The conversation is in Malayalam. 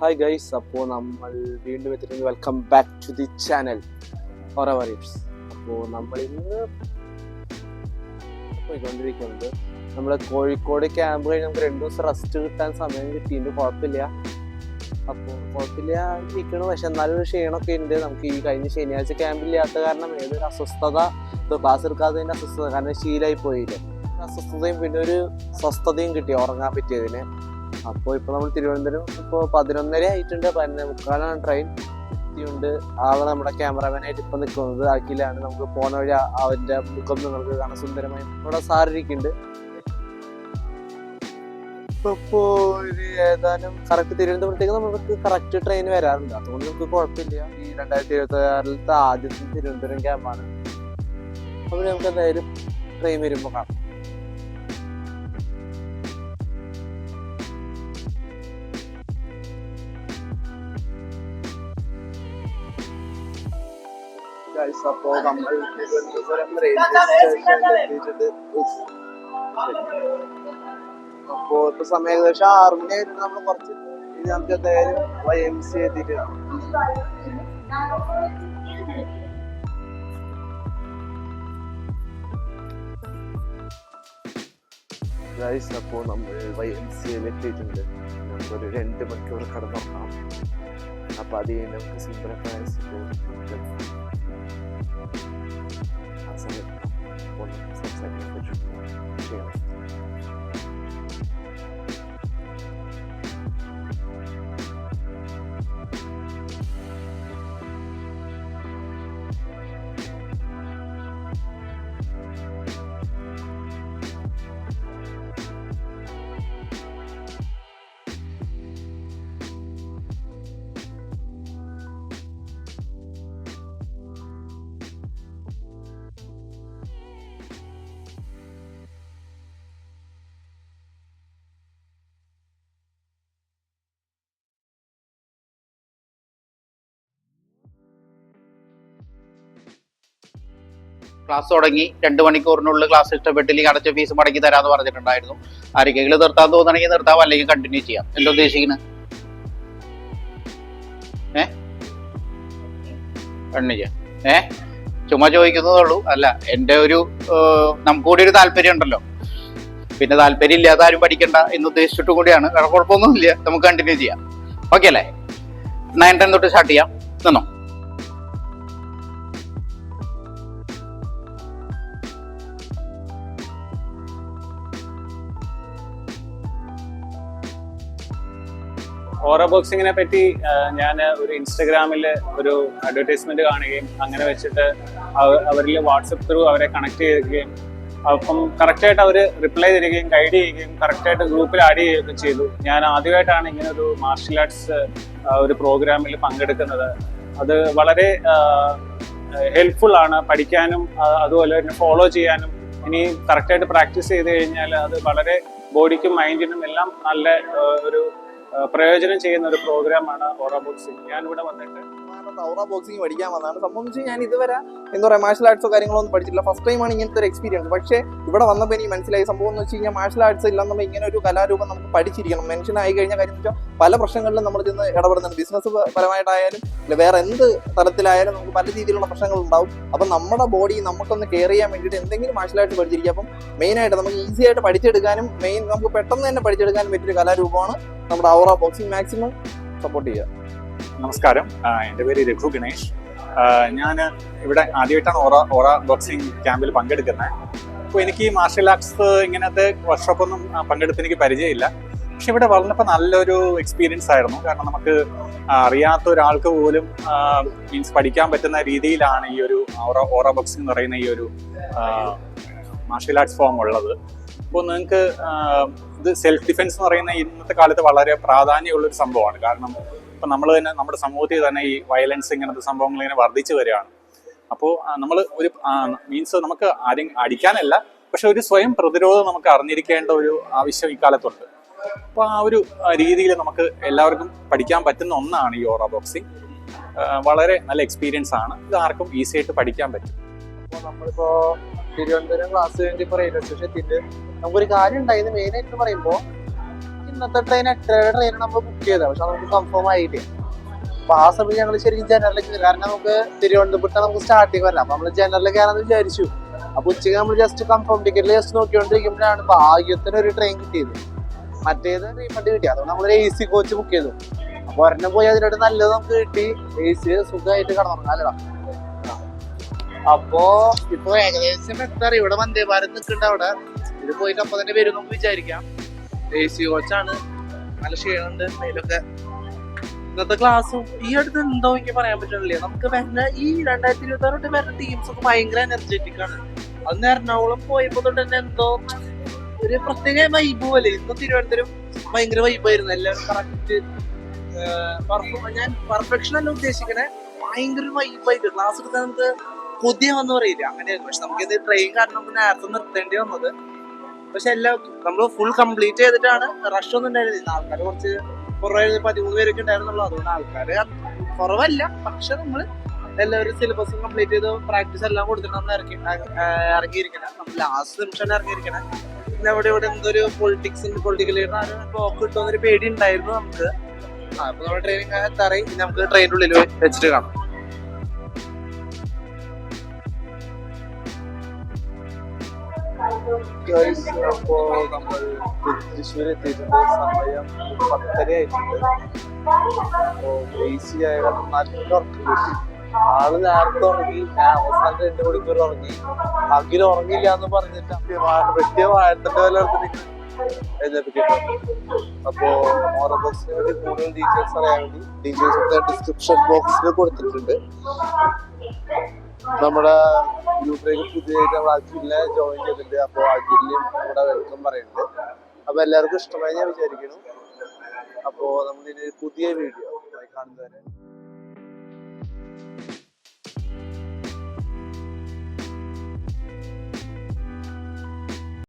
ഹായ് ഗൈസ് അപ്പോൾ നമ്മൾ വീണ്ടും എത്തിയിട്ടുണ്ട്. Welcome back to the channel ഹൊറവറിപ്സ് അപ്പോൾ നമ്മൾ ഇന്ന് പോയിക്കൊണ്ടിരിക്കുന്നത്. നമ്മൾ കോഴിക്കോട് ക്യാമ്പ് കഴിഞ്ഞ് നമുക്ക് രണ്ട് ദിവസം റെസ്റ്റ് കിട്ടാൻ സമയം കിട്ടിയിട്ട് കുഴപ്പമില്ല. അപ്പോൾ കുഴപ്പമില്ല ഇരിക്കണു. പക്ഷെ എന്നാലും ക്ഷീണമൊക്കെ ഉണ്ട്. നമുക്ക് ഈ കഴിഞ്ഞ ശനിയാഴ്ച ക്യാമ്പില്ലാത്ത കാരണം ഏതൊരു അസ്വസ്ഥത ക്ലാസ് എടുക്കാത്തതിന്റെ അസ്വസ്ഥത. കാരണം ശീലമായി പോയില്ലേ. അസ്വസ്ഥതയും പിന്നെ ഒരു സ്വസ്ഥതയും കിട്ടി ഉറങ്ങാൻ പറ്റിയതിന്. അപ്പോൾ ഇപ്പോൾ നമ്മൾ തിരുവനന്തപുരം ഇപ്പോൾ പതിനൊന്നര ആയിട്ടുണ്ട്. പതിനൊന്നേ മുക്കാലാണ് ട്രെയിൻ എത്തിയുണ്ട് ആൾ നമ്മുടെ ക്യാമറാമാനായിട്ട് ഇപ്പം നിൽക്കുന്നത് അഖിലാണ്. നമുക്ക് പോണ വഴി അവന്റെ മുഖം നിങ്ങൾക്ക് കാണാൻ സുന്ദരമായി നമ്മുടെ സാറിരിക്കുന്നുണ്ട് ഇപ്പോൾ ഇപ്പോ ഒരു ഏതാനും കറക്റ്റ് തിരുവനന്തപുരത്തേക്ക് നമുക്ക് കറക്റ്റ് ട്രെയിൻ വരാറുണ്ട്. അതുകൊണ്ട് നമുക്ക് കുഴപ്പമില്ല. ഈ രണ്ടായിരത്തി ഇരുപത്തി ആറിലത്തെ ആദ്യത്തെ തിരുവനന്തപുരം ക്യാമ്പാണ് അപ്പോൾ നമുക്ക് എന്തായാലും ട്രെയിൻ വരുമ്പോൾ കാണാം. ഗൈസ് അപ്പോൾ നമ്മൾ തിരുവനന്തപുരം റെയിൽവേ സ്റ്റേഷനിൽ എത്തിയിട്ടുണ്ട് അപ്പോൾ ഇപ്പൊ സമയം ഏകദേശം ആറ് മണി ആയിരുന്നു. നമ്മൾ കുറച്ച് ഇനി നമുക്ക് എന്തായാലും വൈ എം സി എത്തിയിട്ട് ഗൈസ് അപ്പോൾ നമ്മൾ വൈ എം സിയിൽ എത്തിയിട്ടുണ്ട്. നമുക്കൊരു രണ്ട് മണിക്കൂർ കടന്നുറങ്ങാം അപ്പൊ അത് കഴിഞ്ഞ് നമുക്ക് സിമ്പിളൊക്കെ ആ സമയത്ത് ഒന്ന് സംസാരിക്കാൻ പറ്റും ചെയ്യണം ക്ലാസ് തുടങ്ങി. രണ്ട് മണിക്കൂറിനുള്ളിൽ ക്ലാസ് ഇഷ്ടപ്പെട്ടില്ലെങ്കിൽ അടച്ച ഫീസ് മടക്കി തരാമെന്ന് പറഞ്ഞിട്ടുണ്ടായിരുന്നു. ആരെങ്കിലും നിർത്താൻ തോന്നണമെങ്കിൽ നിർത്താം അല്ലെങ്കിൽ കണ്ടിന്യൂ ചെയ്യാം. എന്താ ഉദ്ദേശിക്കുന്നത് ഏ? കണ്ടിന്യൂ ചുമ്മാ ചോദിക്കുന്നതേ ഉള്ളൂ അല്ല എന്റെ ഒരു നമുക്ക് കൂടി ഒരു താല്പര്യം ഉണ്ടല്ലോ. പിന്നെ താല്പര്യം ഇല്ലാതെ ആരും പഠിക്കണ്ട എന്ന് ഉദ്ദേശിച്ചിട്ടും കൂടിയാണ്. വേറെ കുഴപ്പമൊന്നുമില്ല. നമുക്ക് കണ്ടിന്യൂ ചെയ്യാം. ഓക്കെ അല്ലേ? നയൻ ടെൻ തൊട്ട് സ്റ്റാർട്ട് ചെയ്യാം. നിന്നോ? ഓറ ബോക്സിങ്ങിനെ പറ്റി ഞാൻ ഒരു ഇൻസ്റ്റഗ്രാമിൽ ഒരു അഡ്വർടൈസ്മെന്റ് കാണുകയും അങ്ങനെ വെച്ചിട്ട് അവ- അവരിൽ വാട്സപ്പ് ത്രൂ അവരെ കണക്ട് ചെയ്യുകയും അപ്പം കറക്റ്റായിട്ട് അവർ റിപ്ലൈ തരികയും ഗൈഡ് ചെയ്യുകയും കറക്റ്റായിട്ട് ഗ്രൂപ്പിൽ ആഡ് ചെയ്യുകയൊക്കെ ചെയ്തു. ഞാൻ ആദ്യമായിട്ടാണ് ഇങ്ങനെ ഒരു മാർഷൽ ആർട്സ് ഒരു പ്രോഗ്രാമിൽ പങ്കെടുക്കുന്നത്. അത് വളരെ ഹെൽപ്ഫുൾ ആണ്. പഠിക്കാനും അതുപോലെ തന്നെ ഫോളോ ചെയ്യാനും. ഇനി കറക്റ്റായിട്ട് പ്രാക്ടീസ് ചെയ്ത് കഴിഞ്ഞാൽ അത് വളരെ ബോഡിക്കും മൈൻഡിനും എല്ലാം നല്ല ഒരു പ്രയോജനം ചെയ്യുന്ന ഒരു പ്രോഗ്രാമാണ് ഓറ ബോക്സിംഗ് ഞാൻ ഇവിടെ വന്നിട്ട് ഓറ ബോക്സിംഗ് പഠിക്കാൻ വന്നതാണ്. സംഭവം ഞാൻ ഇതുവരെ എന്താ പറയുക മാർഷൽ ആർട്സോ കാര്യങ്ങളോ ഒന്നും പഠിച്ചിട്ടില്ല. ഫസ്റ്റ് ടൈമാണ് ഇങ്ങനത്തെ ഒരു എക്സ്പീരിയൻസ് പക്ഷേ ഇവിടെ വന്നപ്പോൾ എനിക്ക് മനസ്സിലായി. സംഭവം എന്ന് വെച്ച് കഴിഞ്ഞാൽ മാർഷൽ ആർട്സ് ഇല്ലെന്നുണ്ടെങ്കിൽ ഇങ്ങനെ ഒരു കലാരൂപം നമുക്ക് പഠിച്ചിരിക്കണം. മെൻഷൻ ആയി കഴിഞ്ഞ കാര്യം വെച്ചാൽ പല പ്രശ്നങ്ങളിലും നമ്മൾ ചെന്ന് ഇടപെടുന്നുണ്ട്. ബിസിനസ് പരമായിട്ടായാലും വേറെ എന്ത് തലത്തിലായാലും നമുക്ക് പല രീതിയിലുള്ള പ്രശ്നങ്ങൾ ഉണ്ടാവും അപ്പം നമ്മുടെ ബോഡി നമുക്കൊന്ന് കെയർ ചെയ്യാൻ വേണ്ടിയിട്ട് എന്തെങ്കിലും മാർഷൽ ആർട്ട് പഠിച്ചിരിക്കുക. അപ്പം മെയിനായിട്ട് നമുക്ക് ഈസി ആയിട്ട് പഠിച്ചെടുക്കാനും മെയിൻ നമുക്ക് പെട്ടെന്ന് തന്നെ പഠിച്ചെടുക്കാനും പറ്റിയൊരു കലാരൂപമാണ് നമ്മുടെ ഔറ ബോക്സിംഗ് മാക്സിമം സപ്പോർട്ട് ചെയ്യുക. നമസ്കാരം. എന്റെ പേര് രഘു ഗണേഷ്. ഞാൻ ഇവിടെ ആദ്യമായിട്ടാണ് ഓറ ഓറ ബോക്സിംഗ് ക്യാമ്പിൽ പങ്കെടുക്കുന്നത്. അപ്പോൾ എനിക്ക് മാർഷൽ ആർട്സ് ഇങ്ങനത്തെ വർക്ക്ഷോപ്പൊന്നും പങ്കെടുത്ത് എനിക്ക് പരിചയമില്ല. പക്ഷെ ഇവിടെ വന്നപ്പോൾ നല്ലൊരു എക്സ്പീരിയൻസ് ആയിരുന്നു. കാരണം നമുക്ക് അറിയാത്ത ഒരാൾക്ക് പോലും മീൻസ് പഠിക്കാൻ പറ്റുന്ന രീതിയിലാണ് ഈ ഒരു ഓറ ഓറ ബോക്സിംഗ് എന്ന് പറയുന്ന ഈ ഒരു മാർഷൽ ആർട്സ് ഫോം ഉള്ളത്. അപ്പോൾ നിങ്ങൾക്ക് ഇത് സെൽഫ് ഡിഫെൻസ് എന്ന് പറയുന്ന ഇന്നത്തെ കാലത്ത് വളരെ പ്രാധാന്യമുള്ളൊരു സംഭവമാണ്. കാരണം ഇപ്പം നമ്മൾ തന്നെ നമ്മുടെ സമൂഹത്തിൽ തന്നെ ഈ വയലൻസ് ഇങ്ങനത്തെ സംഭവങ്ങൾ ഇങ്ങനെ വർദ്ധിച്ചു വരികയാണ്. അപ്പോൾ നമ്മൾ ഒരു മീൻസ് നമുക്ക് ആരും അടിക്കാനല്ല പക്ഷെ ഒരു സ്വയം പ്രതിരോധം നമുക്ക് അറിഞ്ഞിരിക്കേണ്ട ഒരു ആവശ്യം ഇക്കാലത്തുണ്ട് അപ്പോൾ ആ ഒരു രീതിയിൽ നമുക്ക് എല്ലാവർക്കും പഠിക്കാൻ പറ്റുന്ന ഒന്നാണ് ഈ ഓറ ബോക്സിങ്. വളരെ നല്ല എക്സ്പീരിയൻസ് ആണ്. ഇത് ആർക്കും ഈസി ആയിട്ട് പഠിക്കാൻ പറ്റും. അപ്പോൾ നമ്മളിപ്പോ തിരുവനന്തപുരം ക്ലാസ് കഴിഞ്ഞ് പറയുന്നത് നമുക്കൊരു കാര്യം ഉണ്ടായിരുന്നു മെയിൻ ആയിട്ട് പറയുമ്പോൾ ഇന്നത്തെ ട്രെയിൻ എട്ടരയുടെ ട്രെയിൻ നമ്മൾ ബുക്ക് ചെയ്തത്? പക്ഷെ നമുക്ക് കൺഫേം ആയിട്ട് അപ്പൊ ആ സമയത്ത് ഞങ്ങൾ ശരിക്കും ജനറലിലേക്ക് കയറി കാരണം നമുക്ക് തിരുവനന്തപുരത്ത് നമുക്ക് സ്റ്റാർട്ടിങ് വരണം അപ്പൊ നമ്മൾ ജനറലിൽ കയറാന്ന് വിചാരിച്ചു. അപ്പൊ ഉച്ചയ്ക്ക് നമ്മൾ ജസ്റ്റ് കൺഫേം ടിക്കറ്റിൽ ജസ്റ്റ് നോക്കിക്കൊണ്ടിരിക്കുമ്പോഴാണ് ഭാഗ്യത്തിന് ഒരു ട്രെയിൻ കിട്ടിയത്. മറ്റേത് റീഫണ്ട് കിട്ടി. അതുകൊണ്ട് നമ്മൾ എ സി കോച്ച് ബുക്ക് ചെയ്തു. അപ്പൊ ഒരെണ്ണം പോയി അതിനോട് നല്ലത് നമുക്ക് കിട്ടി. എ സി സുഖമായിട്ട് കടന്നു അല്ലടാ അപ്പോ ഇപ്പൊ ഏകദേശം എത്ര ഇവിടെ വന്ദേ ഭാരത് നിൽക്കുന്നുണ്ട് അവിടെ. ഇത് പോയിട്ട് അപ്പൊ തന്നെ വരും നമുക്ക് വിചാരിക്കാം. എ സി കോച്ചാണ് നല്ല ക്ഷീണമുണ്ട്. അതിലൊക്കെ ഇന്നത്തെ ക്ലാസ്സും ഈ അടുത്ത് എന്തോ എനിക്ക് പറയാൻ പറ്റുന്നില്ല. നമുക്ക് വരുന്ന ഈ രണ്ടായിരത്തി ഇരുപത്തി ആറ് വരുന്ന ടീംസ് ഒക്കെ ഭയങ്കര എനർജറ്റിക് ആണ്. അന്ന് എറണാകുളം പോയപ്പോ തന്നെ എന്തോ ഒരു പ്രത്യേക വൈബ് പോലെ. ഇന്ന് തിരുവനന്തപുരം ഭയങ്കര വൈബായിരുന്നു എല്ലാവരും കറക്റ്റ് ഞാൻ പെർഫെക്ഷൻ അല്ല ഉദ്ദേശിക്കണേ. ഭയങ്കര വൈബായിട്ട് ക്ലാസ് എടുത്താൽ നമുക്ക് കൊതിയ വന്ന് പറയില്ല. അങ്ങനെയായിരുന്നു. പക്ഷെ നമുക്ക് ഇത് ട്രെയിൻ കാരണം നേരത്തെ നിർത്തേണ്ടി വന്നത്. പക്ഷെ എല്ലാം നമ്മൾ ഫുൾ കംപ്ലീറ്റ് ചെയ്തിട്ടാണ് റഷ് ഒന്നും ഉണ്ടായിരുന്നില്ല. ആൾക്കാർ കുറച്ച് കുറേ പതിമൂന്ന് പേരൊക്കെ ഉണ്ടായിരുന്നുള്ളൂ. അതുകൊണ്ട് ആൾക്കാർ കുറവല്ല. പക്ഷെ നമ്മൾ എല്ലാവരും സിലബസും കംപ്ലീറ്റ് ചെയ്ത് പ്രാക്ടീസ് എല്ലാം കൊടുത്തിട്ടാണ് ഇറങ്ങി ഇറങ്ങിയിരിക്കണേ. നമ്മൾ ലാസ്റ്റ് നിമിഷം ഇറങ്ങിയിരിക്കണേ. പിന്നെ അവിടെ ഇവിടെ എന്തൊരു പൊളിറ്റിക്സ് പൊളിറ്റിക്കൽ ബ്ലോക്ക് കിട്ടുമെന്നൊരു പേടി ഉണ്ടായിരുന്നു നമുക്ക് അപ്പൊ നമ്മുടെ ട്രെയിനിങ് എത്താറായി പിന്നെ നമുക്ക് ട്രെയിനിന്റെ ഉള്ളിൽ വെച്ചിട്ട് കാണാം. സമയം പത്തര ആയിട്ടുണ്ട് ആൾ നേരത്തെ ഉറങ്ങി. ഞാൻ അവസാനം രണ്ടു മണിക്കൂർ ഉറങ്ങി. അഖിൽ ഉറങ്ങില്ല എന്ന് പറഞ്ഞിട്ട് വെട്ടിയ വാഴത്തിന്റെ വില എഴുന്നേപ്പിച്ചിട്ടുണ്ട് അപ്പോ ഓരോ ബസ്സിനെ വേണ്ടി കൂടുതൽ ഡീറ്റെയിൽസ് അറിയാൻ വേണ്ടി ഡീറ്റെയിൽസ് ഡിസ്ക്രിപ്ഷൻ ബോക്സിൽ കൊടുത്തിട്ടുണ്ട്. നമ്മുടെ ഗ്രൂപ്പിലേക്ക് പുതിയതായിട്ട് നമ്മൾ അഖിലിനെ ജോയിൻ ചെയ്തിട്ടുണ്ട്. അപ്പോൾ അഖിലിനും കൂടെ വെൽക്കം പറയുന്നുണ്ട്. അപ്പൊ എല്ലാവർക്കും ഇഷ്ടമായി ഞാൻ വിചാരിക്കുന്നു. അപ്പോൾ നമ്മൾ പുതിയ വീഡിയോ കാണുന്നവരെ